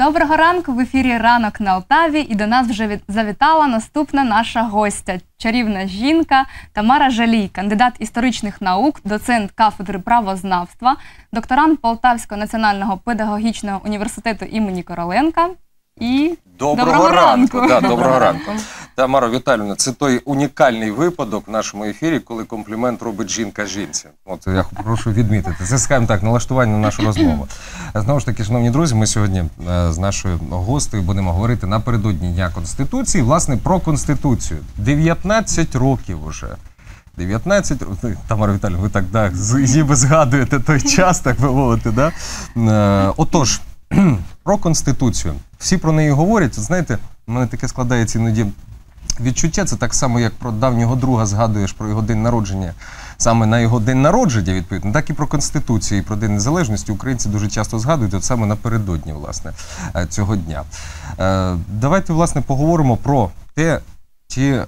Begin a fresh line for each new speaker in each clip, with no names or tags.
Доброго ранку в ефірі Ранок на Алтаві. І до нас вже від- завітала наступна наша гостя, чарівна жінка Тамара Жалій, кандидат історичних наук, доцент кафедри правознавства, докторант Полтавського національного педагогічного університету імені Короленка. І
Доброго,
Доброго
ранку.
ранку.
Да, доброго ранку. Тамара Віталіївна, це той унікальний випадок в нашому ефірі, коли комплімент робить жінка жінці. От я прошу відмітити. Це, скажімо так, налаштування на нашу розмову. Знову ж таки, шановні друзі, ми сьогодні е, з нашою гостею будемо говорити напередодні Дня Конституції, власне, про Конституцію. 19 років уже. 19 років. Тамара Віталіївна, ви так да, ніби згадуєте той час, так би мовити. Да? Е, Отож, про Конституцію. Всі про неї говорять. Знаєте, в мене таке складається іноді відчуття. Це так само, як про давнього друга згадуєш про його день народження. Саме на його день народження, відповідно, так і про Конституцію, і про День Незалежності українці дуже часто згадують, от саме напередодні власне, е, цього дня. Е, Давайте, власне, поговоримо про те, чи е,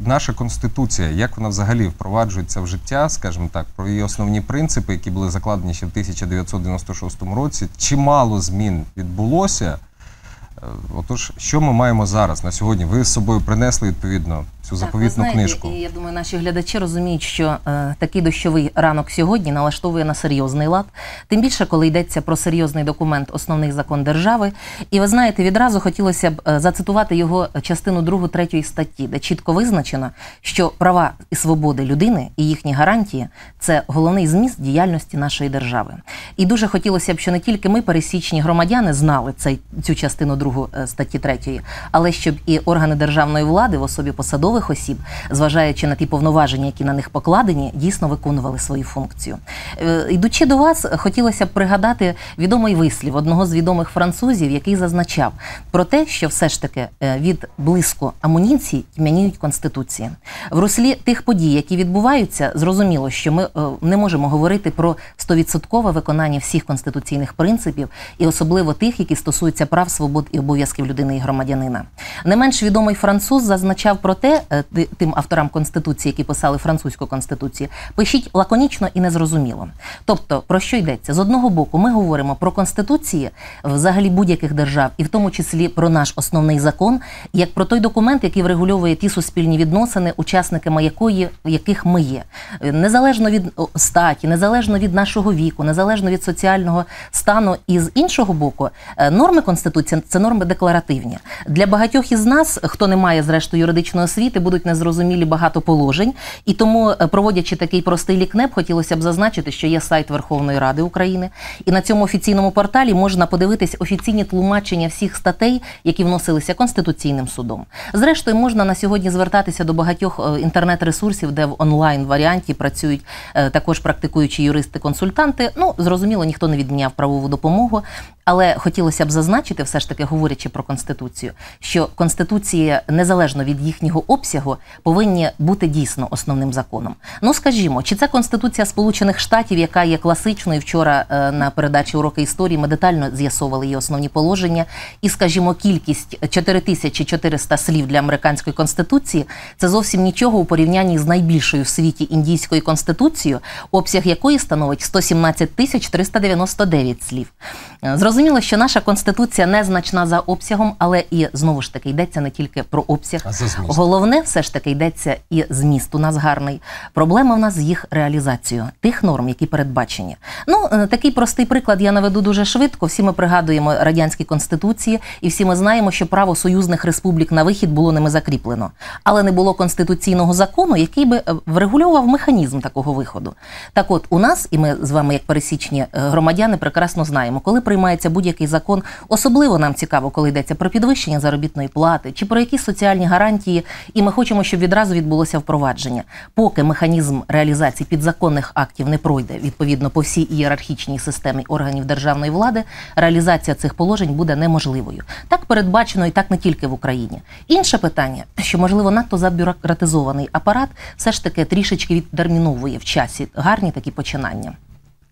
наша конституція, як вона взагалі впроваджується в життя, скажімо так, про її основні принципи, які були закладені ще в 1996 році. Чимало змін відбулося. Отож, що ми маємо зараз на сьогодні? Ви з собою принесли відповідно цю
Так,
заповітну
ви знаєте,
книжку.
І я думаю, наші глядачі розуміють, що е, такий дощовий ранок сьогодні налаштовує на серйозний лад. Тим більше, коли йдеться про серйозний документ, основний закон держави. І ви знаєте, відразу хотілося б е, зацитувати його частину 2, 3 статті, де чітко визначено, що права і свободи людини і їхні гарантії це головний зміст діяльності нашої держави. І дуже хотілося б, що не тільки ми, пересічні громадяни, знали цей, цю частину 2 статті 3, але щоб і органи державної влади в особі посадових осіб, зважаючи на ті повноваження, які на них покладені, дійсно виконували свою функцію. Е, Йдучи до вас, хотілося б пригадати відомий вислів одного з відомих французів, який зазначав про те, що все ж таки е, від блиску амуніції тьмяніють конституції. В руслі тих подій, які відбуваються, зрозуміло, що ми е, не можемо говорити про стовідсоткове виконання всіх конституційних принципів, і особливо тих, які стосуються прав, свобод і обов'язків людини і громадянина. Не менш відомий француз зазначав про те, е, тим авторам конституції, які писали французьку конституцію, пишіть лаконічно і незрозуміло. Тобто, про що йдеться? З одного боку, ми говоримо про конституції взагалі будь-яких держав, і в тому числі про наш основний закон, як про той документ, який врегульовує ті суспільні відносини, учасниками якої яких ми є, Е, незалежно від статі, незалежно від нашого віку, незалежно від соціального стану. І з іншого боку, е, норми конституції це норми декларативні. Для багатьох із нас, хто не має зрештою юридичної освіти, будуть незрозумілі багато положень. І тому, е, проводячи такий простий лікнеп, хотілося б зазначити, що є сайт Верховної Ради України, і на цьому офіційному порталі можна подивитись офіційні тлумачення всіх статей, які вносилися Конституційним судом. Зрештою, можна на сьогодні звертатися до багатьох е, інтернет-ресурсів, де в онлайн варіанті працюють е, також практикуючі юристи-консультанти. Ну, зрозуміло, ніхто не відміняв правову допомогу. Але хотілося б зазначити, все ж таки, говорячи про конституцію, що конституції незалежно від їхнього обсягу повинні бути дійсно основним законом. Ну скажімо, чи це конституція Сполучених Штатів, яка є класичною вчора е, на передачі уроки історії, ми детально з'ясовували її основні положення, і скажімо, кількість 4400 слів для американської конституції це зовсім нічого у порівнянні з найбільшою в світі індійською конституцією, обсяг якої становить 117 тисяч 399 слів. Е, Зрозуміло, що наша конституція незначна за обсягом, але і знову ж таки йдеться не тільки про обсяг.
А за зміст?
Головне, все ж таки йдеться і зміст у нас гарний. Проблема в нас з їх реалізацією, тих норм, які передбачені. Ну, е, такий простий приклад я наведу дуже швидко. Всі ми пригадуємо радянські конституції, і всі ми знаємо, що право союзних республік на вихід було ними закріплено. Але не було конституційного закону, який би е, врегулював механізм такого виходу. Так от, у нас, і ми з вами, як пересічні е, громадяни, прекрасно знаємо, коли приймається будь-який закон, особливо нам цікаво, коли йдеться про підвищення заробітної плати чи про якісь соціальні гарантії, і ми хочемо, щоб відразу відбулося впровадження. Поки механізм реалізації підзаконних актів не пройде відповідно по всій ієрархічній системі органів державної влади, реалізація цих положень буде неможливою. Так передбачено і так не тільки в Україні. Інше питання, що можливо надто забюрократизований апарат, все ж таки трішечки відтерміновує в часі гарні такі починання.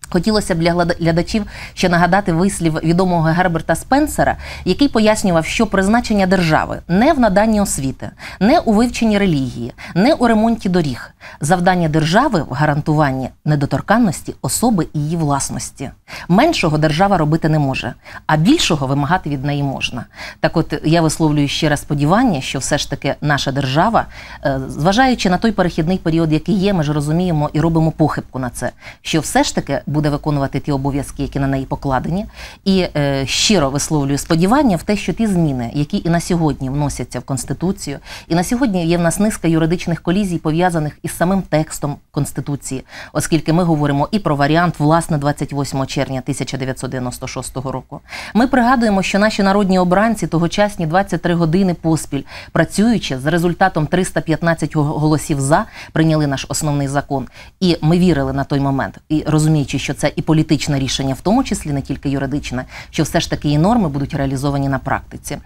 Хотілося б для глядачів ще нагадати вислів відомого Герберта Спенсера, який пояснював, що призначення держави не в наданні освіти, не у вивченні релігії, не у ремонті доріг. Завдання держави в гарантуванні недоторканності особи і її власності. Меншого держава робити не може, а більшого вимагати від неї можна. Так, от я висловлюю ще раз сподівання, що все ж таки наша держава, е, зважаючи на той перехідний період, який є, ми ж розуміємо і робимо похибку на це, що все ж таки буде виконувати ті обов'язки, які на неї покладені, і е, щиро висловлюю сподівання в те, що ті зміни, які і на сьогодні вносяться в конституцію, і на сьогодні є в нас низка юридичних колізій пов'язаних із самим текстом конституції, оскільки ми говоримо і про варіант власне 28 червня 1996 року. Ми пригадуємо, що наші народні обранці тогочасні 23 години поспіль, працюючи з результатом 315 голосів за, прийняли наш основний закон. І ми вірили на той момент, і розуміючи, що це і політичне рішення, в тому числі не тільки юридичне, що все ж таки і норми будуть реалізовані на практиці.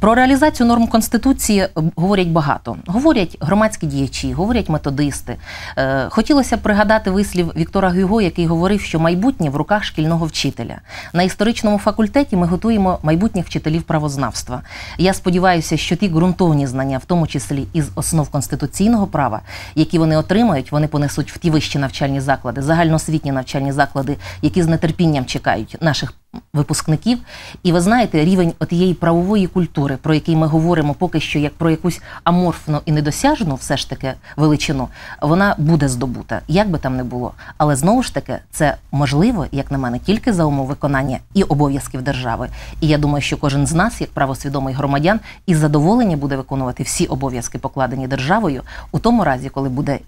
Про реалізацію норм конституції е, говорять багато. Говорять громадські діячі, говорять методисти. Е, Хотілося б пригадати вислів Віктора Гюго, який говорив, що майбутнє в руках шкільного вчителя. На історичному факультеті ми готуємо майбутніх вчителів правознавства. Я сподіваюся, що ті ґрунтовні знання, в тому числі із основ конституційного права, які вони отримають, вони понесуть в ті вищі навчальні заклади, загальноосвітні навчальні заклади, які з нетерпінням чекають наших випускників. І ви знаєте, рівень отієї правової культури, про який ми говоримо поки що як про якусь аморфну і недосяжну, все ж таки величину, вона буде здобута, як би там не було. Але знову ж таки, це можливо, як на мене, тільки за умов виконання і обов'язків держави. І я думаю, що кожен з нас, як правосвідомий громадян, із задоволенням буде виконувати всі обов'язки, покладені державою, у тому разі, коли буде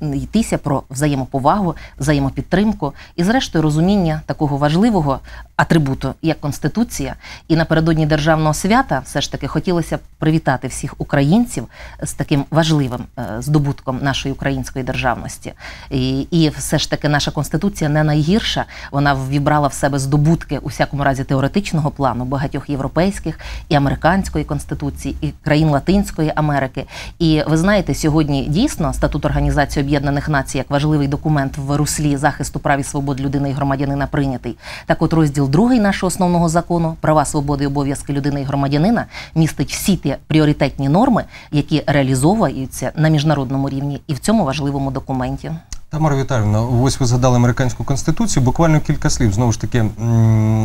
йтися про взаємоповагу, взаємопідтримку і, зрештою, розуміння такого важливого атрибуту, як конституція. І напередодні державного свята все ж таки хотілося б привітати всіх українців з таким важливим е, здобутком нашої української державності. І, і все ж таки наша конституція не найгірша. Вона вібрала в себе здобутки у всякому разі теоретичного плану багатьох європейських і американської конституції, і країн Латинської Америки. І ви знаєте, сьогодні дійсно статут організації Об'єднаних Націй як важливий документ в руслі захисту прав і свобод людини і громадянина прийнятий. Так, от розділ другий нашого основного закону права, свободи і обов'язки людини і громадянина містить всі ті пріоритетні норми, які реалізовуються на міжнародному рівні, і в цьому важливому документі.
Тамара Віталіївна, ось ви згадали американську конституцію. Буквально кілька слів. Знову ж таки,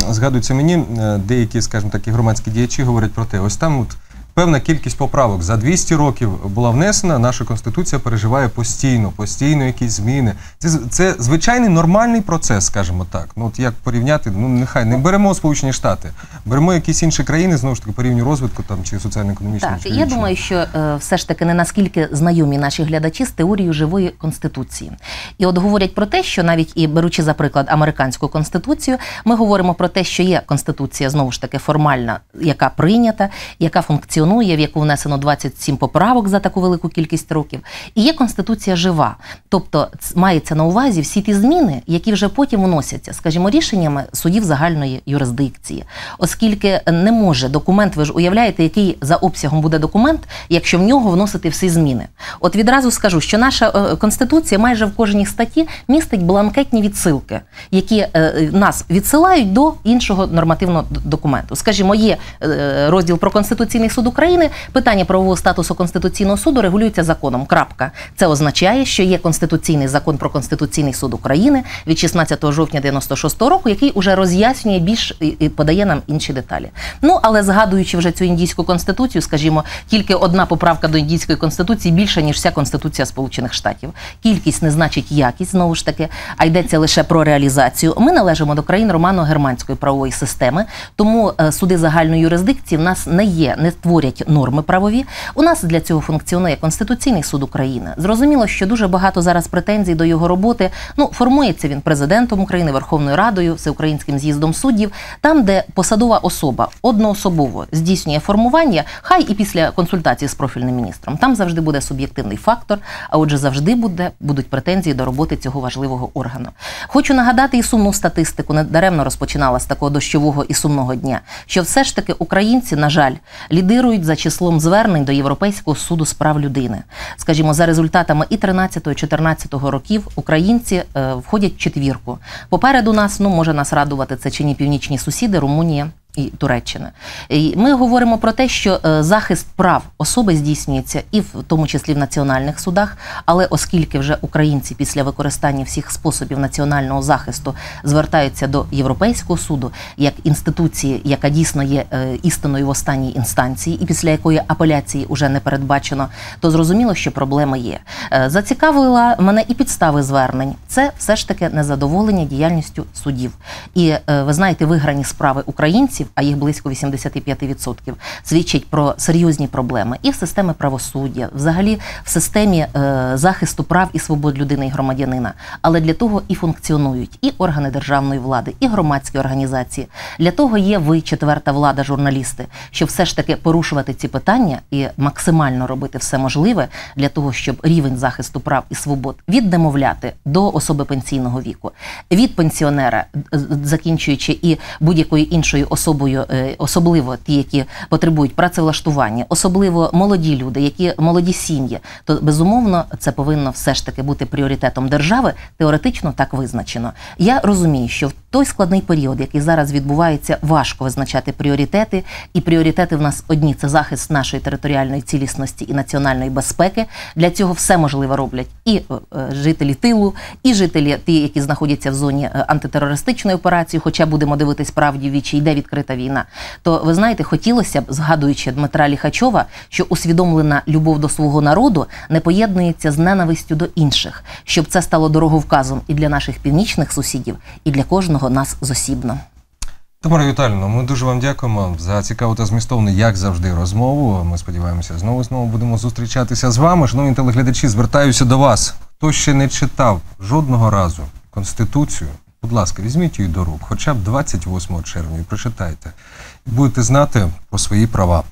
згадується мені, е, деякі, скажімо такі, громадські діячі говорять про те, ось там от певна кількість поправок за 200 років була внесена, наша конституція переживає постійно, постійно якісь зміни. Це, це звичайний нормальний процес, скажімо так. Ну от як порівняти, ну нехай не беремо Сполучені Штати, беремо якісь інші країни, знову ж таки, по рівню розвитку там чи соціально-економічного.
Так,
чи
я думаю, що е, все ж таки не наскільки знайомі наші глядачі з теорією живої конституції. І от говорять про те, що навіть і беручи за приклад американську конституцію, ми говоримо про те, що є конституція знову ж таки формальна, яка прийнята, яка функціонує, в яку внесено 27 поправок за таку велику кількість років. І є конституція жива, тобто мається на увазі всі ті зміни, які вже потім вносяться, скажімо, рішеннями судів загальної юрисдикції, оскільки не може документ, ви ж уявляєте, який за обсягом буде документ, якщо в нього вносити всі зміни. От відразу скажу, що наша е, конституція майже в кожній статті містить бланкетні відсилки, які е, нас відсилають до іншого нормативного документу. Скажімо, є е, розділ про Конституційний суд України. Питання правового статусу Конституційного суду регулюється законом. Крапка. Це означає, що є конституційний закон про Конституційний суд України від 16 жовтня 96 року, який уже роз'яснює більш і- подає нам інші деталі. Ну але згадуючи вже цю індійську конституцію, скажімо, тільки одна поправка до індійської конституції більша ніж вся конституція Сполучених Штатів. Кількість не значить якість знову ж таки, а йдеться лише про реалізацію. Ми належимо до країн романо-германської правової системи, тому е, суди загальної юрисдикції в нас не є, не творять норми правові. У нас для цього функціонує Конституційний суд України. Зрозуміло, що дуже багато зараз претензій до його роботи. Ну, формується він президентом України, Верховною Радою, Всеукраїнським з'їздом суддів, там, де посадова особа одноособово здійснює формування, хай і після консультації з профільним міністром. Там завжди буде суб'єктивний фактор, а отже, завжди буде, будуть претензії до роботи цього важливого органу. Хочу нагадати і сумну статистику, недаремно розпочинала з такого дощового і сумного дня, що все ж таки українці, на жаль, лідирують лідирують за числом звернень до Європейського суду з прав людини. Скажімо, за результатами і 13-14 років українці е, входять в четвірку. Попереду нас, ну може нас радувати це чи ні північні сусіди, Румунія. І Туреччини. І ми говоримо про те, що е, захист прав особи здійснюється і в тому числі в національних судах. Але оскільки вже українці після використання всіх способів національного захисту звертаються до Європейського суду як інституції, яка дійсно є е, істиною в останній інстанції, і після якої апеляції вже не передбачено, то зрозуміло, що проблеми є. Е, Зацікавила мене і підстави звернень. Це все ж таки незадоволення діяльністю судів. І ви знаєте, виграні справи українців, а їх близько 85%, свідчать про серйозні проблеми і в системі правосуддя, взагалі в системі е, захисту прав і свобод людини і громадянина. Але для того і функціонують і органи державної влади, і громадські організації. Для того є ви, четверта влада, журналісти, щоб все ж таки порушувати ці питання і максимально робити все можливе для того, щоб рівень захисту прав і свобод від немовляти до особи пенсійного віку, від пенсіонера, закінчуючи і будь-якою іншою особою, е, особливо ті, які потребують працевлаштування, особливо молоді люди, які молоді сім'ї, то безумовно це повинно все ж таки бути пріоритетом держави. Теоретично так визначено. Я розумію, що в той складний період, який зараз відбувається, важко визначати пріоритети, і пріоритети в нас одні це захист нашої територіальної цілісності і національної безпеки. Для цього все можливе роблять і е, е, жителі тилу, і жителі, ті, які знаходяться в зоні антитерористичної операції, хоча будемо дивитись правді вічі, йде відкрита війна. То ви знаєте, хотілося б, згадуючи Дмитра Ліхачова, що усвідомлена любов до свого народу не поєднується з ненавистю до інших, щоб це стало дороговказом і для наших північних сусідів, і для кожного нас зосібно.
Тамара Віталіївна, ми дуже вам дякуємо за цікаву та змістовну, як завжди, розмову. Ми сподіваємося, знову знову будемо зустрічатися з вами. Шановні телеглядачі, звертаюся до вас. Хто ще не читав жодного разу Конституцію, будь ласка, візьміть її до рук, хоча б 28 червня, і прочитайте. Будете знати про свої права.